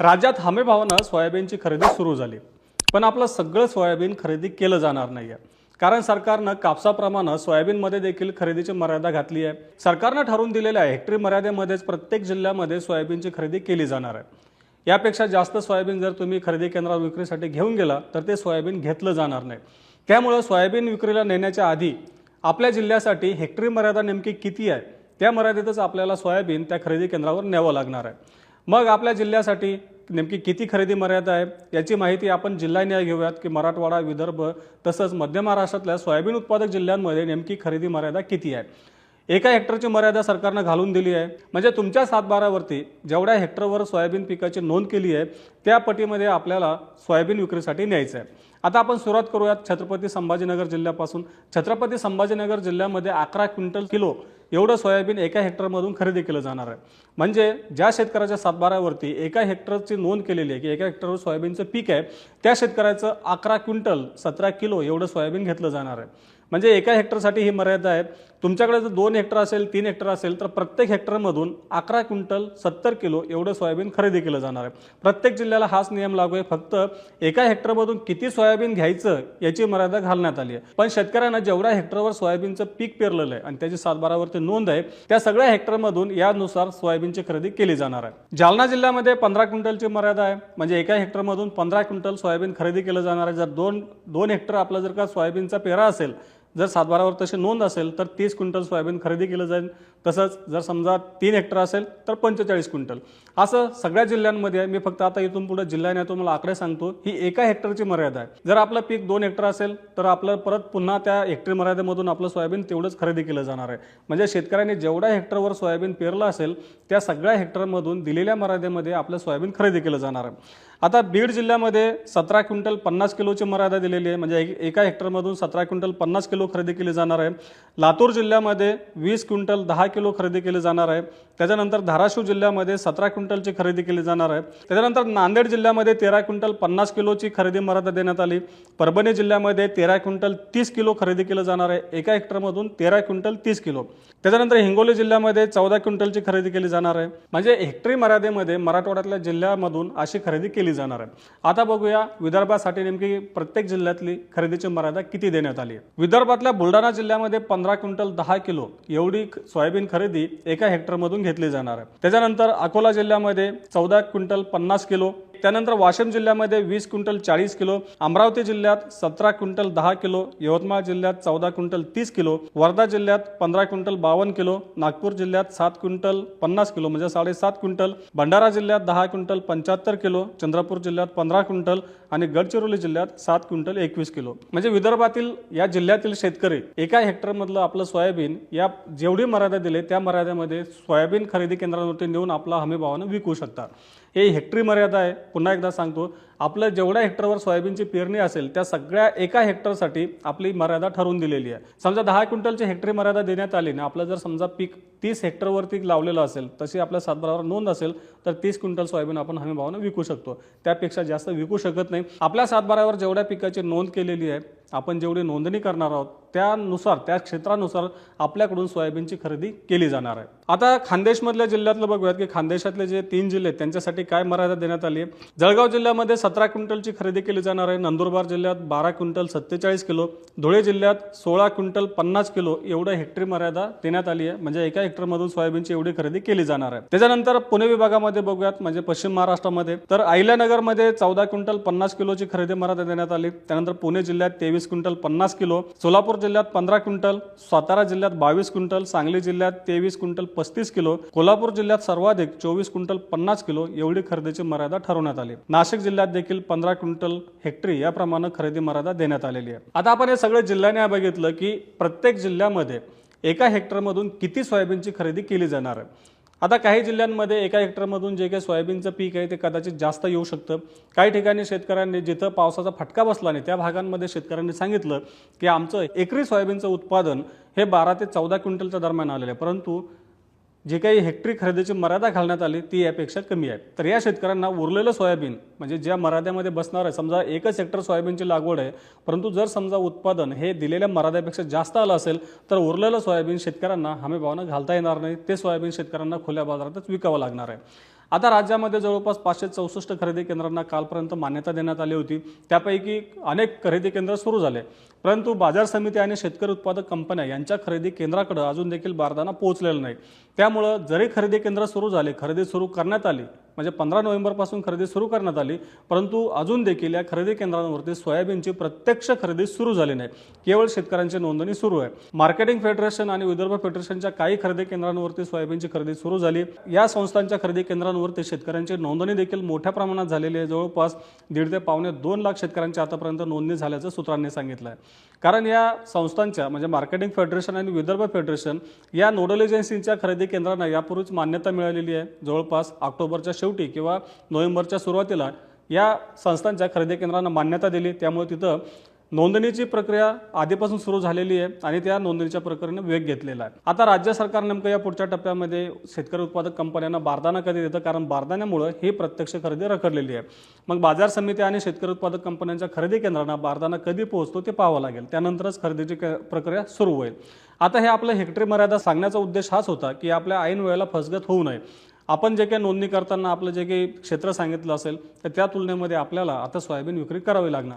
राज्यात हमीभावानं सोयाबीनची खरेदी सुरू झाली. पण आपलं सगळं सोयाबीन खरेदी केलं जाणार नाही आहे कारण सरकारनं कापसाप्रमाणे सोयाबीनमध्ये देखील खरेदीची मर्यादा घातली आहे. सरकारनं ठरवून दिलेल्या हेक्टरी मर्यादेमध्येच प्रत्येक जिल्ह्यामध्ये सोयाबीनची खरेदी केली जाणार आहे. यापेक्षा जास्त सोयाबीन जर तुम्ही खरेदी केंद्रावर विक्रीसाठी घेऊन गेला तर ते सोयाबीन घेतलं जाणार नाही. त्यामुळं सोयाबीन विक्रीला नेण्याच्या आधी आपल्या जिल्ह्यासाठी हेक्टरी मर्यादा नेमकी किती आहे? त्या मर्यादेतच आपल्याला सोयाबीन त्या खरेदी केंद्रावर न्यावं लागणार आहे. मग आपल्या जिल्ह्यासाठी नेमकी किती खरेदी मर्यादा आहे याची माहिती आपण जिल्हान्याय घेऊयात की मराठवाडा विदर्भ तसंच मध्य महाराष्ट्रातल्या सोयाबीन उत्पादक जिल्ह्यांमध्ये नेमकी खरेदी मर्यादा किती आहे? एका हेक्टरची मर्यादा सरकारनं घालून दिली आहे. म्हणजे तुमच्या सातबारावरती जेवढ्या हेक्टरवर सोयाबीन पिकाची नोंद केली आहे त्या पटीमध्ये आपल्याला सोयाबीन विक्रीसाठी न्यायचं आहे. आता आपण सुरुवात करूयात छत्रपती संभाजीनगर जिल्ह्यापासून. छत्रपती संभाजीनगर जिल्ह्यामध्ये अकरा क्विंटल किलो एवढं सोयाबीन एका हेक्टरमधून खरेदी केलं जाणार आहे. म्हणजे ज्या शेतकऱ्याच्या सातबारावरती एका हेक्टरची नोंद केलेली आहे की एका हेक्टरवर सोयाबीनचं पीक आहे त्या शेतकऱ्याचं अकरा क्विंटल सतरा किलो एवढं सोयाबीन घेतलं जाणार आहे. म्हणजे एका हेक्टरसाठी ही मर्यादा आहे तुमच्याकडे जर दोन हेक्टर असेल तीन हेक्टर असेल तर प्रत्येक हेक्टरमधून अकरा क्विंटल सत्तर किलो एवढं सोयाबीन खरेदी केलं जाणार आहे. प्रत्येक जिल्ह्याला हाच नियम लागू आहे. फक्त एका हेक्टरमधून किती सोयाबीन घ्यायचं याची मर्यादा घालण्यात आली आहे. पण शेतकऱ्यांना जेवढ्या हेक्टरवर सोयाबीनचं पीक पेरलेलं आहे आणि त्याची सातबारावरती नोंद आहे त्या सगळ्या हेक्टरमधून यानुसार सोयाबीनची खरेदी केली जाणार आहे. जालना जिल्ह्यामध्ये पंधरा क्विंटलची मर्यादा आहे. म्हणजे एका हेक्टरमधून पंधरा क्विंटल सोयाबीन खरेदी केलं जाणार आहे. जर दोन दोन हेक्टर आपला जर का सोयाबीनचा पेरा असेल जर सातबारावर तशी नोंद असेल तर तीस क्विंटल सोयाबीन खरेदी केलं जाईल. तसंच जर समजा तीन हेक्टर असेल तर पंचेचाळीस क्विंटल. असं सगळ्या जिल्ह्यांमध्ये आहे मी फक्त आता इथून पुढे जिल्ह्याने तुम्हाला आकडे सांगतो ही एका हेक्टरची मर्यादा आहे. जर आपलं पीक दोन हेक्टर असेल तर आपलं परत पुन्हा त्या हेक्टरी मर्यादेमधून आपलं सोयाबीन तेवढंच खरेदी केलं जाणार आहे. म्हणजे शेतकऱ्यांनी जेवढ्या हेक्टरवर सोयाबीन पेरलं असेल त्या सगळ्या हेक्टरमधून दिलेल्या मर्यादेमध्ये आपलं सोयाबीन खरेदी केलं जाणार आहे. आता बीड जिल्ह्यामध्ये सतरा क्विंटल पन्नास किलोची मर्यादा दिलेली आहे. म्हणजे एक- एका हेक्टरमधून सतरा क्विंटल पन्नास किलो खरेदी केली जाणार आहे. लातूर जिल्ह्यामध्ये वीस क्विंटल दहा किलो खरेदी केली जाणार आहे. त्याच्यानंतर धाराशिव जिल्ह्यामध्ये सतरा क्विंटलची खरेदी केली जाणार आहे. त्याच्यानंतर नांदेड जिल्ह्यामध्ये तेरा क्विंटल पन्नास किलोची खरेदी मर्यादा देण्यात आली. परभणी जिल्ह्यामध्ये तेरा क्विंटल तीस किलो खरेदी केलं जाणार आहे. एका हेक्टरमधून तेरा क्विंटल तीस किलो. त्याच्यानंतर हिंगोली जिल्ह्यामध्ये चौदा क्विंटलची खरेदी केली जाणार आहे. म्हणजे हेक्टरी मर्यादेमध्ये मराठवाड्यातल्या जिल्ह्यामधून अशी खरेदी केली जाणार आहे. आता बघूया विदर्भासाठी नेमकी प्रत्येक जिल्ह्यातली खरेदीची मर्यादा किती देण्यात आली विदर्भातल्या बुलढाणा जिल्ह्यामध्ये पंधरा क्विंटल दहा किलो एवढी सोयाबीन खरेदी एका हेक्टरमधून घेतली जाणार आहे. त्याच्यानंतर अकोला जिल्ह्यामध्ये चौदा क्विंटल पन्नास किलो त्यानंतर वाशिम जिल्ह्यामध्ये वीस क्विंटल चाळीस किलो अमरावती जिल्ह्यात सतरा क्विंटल दहा किलो यवतमाळ जिल्ह्यात चौदा क्विंटल तीस किलो वर्धा जिल्ह्यात पंधरा क्विंटल बावन्न किलो नागपूर जिल्ह्यात सात क्विंटल पन्नास किलो म्हणजे साडेसात क्विंटल भंडारा जिल्ह्यात दहा क्विंटल पंच्याहत्तर किलो चंद्रपूर जिल्ह्यात पंधरा क्विंटल आणि गडचिरोली जिल्ह्यात सात क्विंटल एकवीस किलो. म्हणजे विदर्भातील या जिल्ह्यातील शेतकरी एका हेक्टरमधलं आपलं सोयाबीन या जेवढी मर्यादा दिली त्या मर्यादेमध्ये सोयाबीन खरेदी केंद्रावरती नेऊन आपला हमी भावानं विकू शकतात. हे हेक्टरी मर्यादा आहे. पुन्हा एकदा सांगतो आपलं जेवढ्या हेक्टरवर सोयाबीनची पेरणी असेल त्या सगळ्या एका हेक्टरसाठी आपली मर्यादा ठरवून दिलेली आहे. समजा दहा क्विंटलची हेक्टरी मर्यादा देण्यात आली ना आपलं जर समजा पीक तीस हेक्टरवरती लावलेलं असेल तशी आपल्या सातबारावर नोंद असेल तर तीस क्विंटल सोयाबीन आपण हमी भावानं विकू शकतो. त्यापेक्षा जास्त विकू शकत नाही. आपल्या सातबारावर जेवढ्या पिकाची नोंद केलेली आहे आपण जेवढी नोंदणी करणार आहोत त्यानुसार त्या क्षेत्रानुसार आपल्याकडून सोयाबीनची खरेदी केली जाणार आहे. आता खानदेशमधल्या जिल्ह्यातलं बघूयात की खानदेशातले जे तीन जिल्हे आहेत त्यांच्यासाठी काय मर्यादा देण्यात आली आहे? जळगाव जिल्ह्यामध्ये सतरा क्विंटलची खरेदी केली जाणार आहे. नंदुरबार जिल्ह्यात बारा क्विंटल सत्तेचाळीस किलो. धुळे जिल्ह्यात सोळा क्विंटल पन्नास किलो एवढं हेक्टरी मर्यादा देण्यात आली आहे. म्हणजे एका हेक्टरमधून सोयाबीनची एवढी खरेदी केली जाणार आहे. त्याच्यानंतर पुणे विभागामध्ये बघूयात म्हणजे पश्चिम महाराष्ट्रामध्ये. तर अहिल्यानगरमध्ये चौदा क्विंटल पन्नास किलोची खरेदी मर्यादा देण्यात आली. त्यानंतर पुणे जिल्ह्यात तेवीस क्विंटल पन्नास किलो सोलापूर जिल्ह्यात पंधरा क्विंटल सातारा जिल्ह्यात बावीस क्विंटल सांगली जिल्ह्यात तेवीस क्विंटल पस्तीस किलो कोल्हापूर जिल्ह्यात सर्वाधिक चोवीस क्विंटल पन्नास किलो एवढी खरेदीची मर्यादा ठरवण्यात आली. नाशिक जिल्ह्यात देखील पंधरा क्विंटल हेक्टरी याप्रमाणे खरेदी मर्यादा देण्यात आलेली आहे. आता आपण हे सगळे जिल्ह्याने बघितलं की प्रत्येक जिल्ह्यामध्ये एका हेक्टरमधून किती सोयाबीनची खरेदी केली जाणार आहे. आता काही जिल्ह्यांमध्ये एका हेक्टरमधून जे काही सोयाबीनचं पीक आहे ते कदाचित जास्त येऊ शकतं. काही ठिकाणी शेतकऱ्यांनी जिथं पावसाचा फटका बसला नाही त्या भागांमध्ये शेतकऱ्यांनी सांगितलं की आमचं एकरी सोयाबीनचं उत्पादन हे बारा ते चौदा क्विंटलच्या दरम्यान आलेलं आहे. परंतु जी काही हेक्टरी खरेदीची मर्यादा घालण्यात आली ती यापेक्षा कमी आहे. तर या शेतकऱ्यांना उरलेलं सोयाबीन म्हणजे ज्या मर्यादेमध्ये बसणार आहे समजा एकच हेक्टर सोयाबीनची लागवड आहे परंतु जर समजा उत्पादन हे दिलेल्या मर्यादेपेक्षा जास्त आलं असेल तर उरलेलं सोयाबीन शेतकऱ्यांना हमीभावानं घालता येणार नाही. ते सोयाबीन शेतकऱ्यांना खुल्या बाजारातच विकावं लागणार आहे. आता राज्यामध्ये जवळपास पाचशे चौसष्ट खरेदी केंद्रांना कालपर्यंत मान्यता देण्यात आली होती. त्यापैकी अनेक खरेदी केंद्र सुरू झाले. परंतु बाजार समिती आणि शेतकरी उत्पादक कंपन्या यांच्या खरेदी केंद्राकडे अजून देखील बारदाना पोहोचलेला नाही. त्यामुळं जरी खरेदी केंद्र सुरू झाले खरेदी सुरू करण्यात आली म्हणजे पंधरा नोव्हेंबरपासून खरेदी सुरू करण्यात आली परंतु अजून देखील या खरेदी केंद्रांवरती सोयाबीनची प्रत्यक्ष खरेदी सुरू झाली नाही. केवळ शेतकऱ्यांची नोंदणी सुरू आहे. मार्केटिंग फेडरेशन आणि विदर्भ फेडरेशनच्या काही खरेदी केंद्रांवरती सोयाबीनची खरेदी सुरू झाली. या संस्थांच्या खरेदी केंद्रांवरती शेतकऱ्यांची नोंदणी देखील मोठ्या प्रमाणात झालेली आहे. जवळपास दीड ते पावणे दोन लाख शेतकऱ्यांची आतापर्यंत नोंदणी झाल्याचं सूत्रांनी सांगितलं आहे कारण या संस्थांच्या म्हणजे मार्केटिंग फेडरेशन आणि विदर्भ फेडरेशन या नोडल एजन्सींच्या खरेदी केंद्रांना यापूर्वीच मान्यता मिळालेली आहे. जवळपास ऑक्टोबरच्या शेवटी किंवा नोव्हेंबरच्या सुरुवातीला या संस्थांच्या खरेदी केंद्रांना मान्यता दिली. त्यामुळे तिथं नोंदणीची प्रक्रिया आधीपासून सुरू झालेली आहे आणि त्या नोंदणीच्या प्रक्रियेने वेग घेतलेला आहे. आता राज्य सरकार नेमकं या पुढच्या टप्प्यामध्ये शेतकरी उत्पादक कंपन्यांना बारदाना कधी देतं? कारण बारदाण्यामुळं ही प्रत्यक्ष खरेदी रखडलेली आहे. मग बाजार समिती आणि शेतकरी उत्पादक कंपन्यांच्या खरेदी केंद्रांना बारदाना कधी पोहोचतो ते पाहावं लागेल. त्यानंतरच खरेदीची क- प्रक्रिया सुरू होईल. आता हे आपलं हेक्टरी मर्यादा सांगण्याचा उद्देश हाच होता की आपल्या ऐन वेळेला फसगत होऊ नये. आपण जे काही नोंदणी करताना आपलं जे काही क्षेत्र सांगितलं असेल तर त्या तुलनेमध्ये आपल्याला आता सोयाबीन विक्री करावी लागणार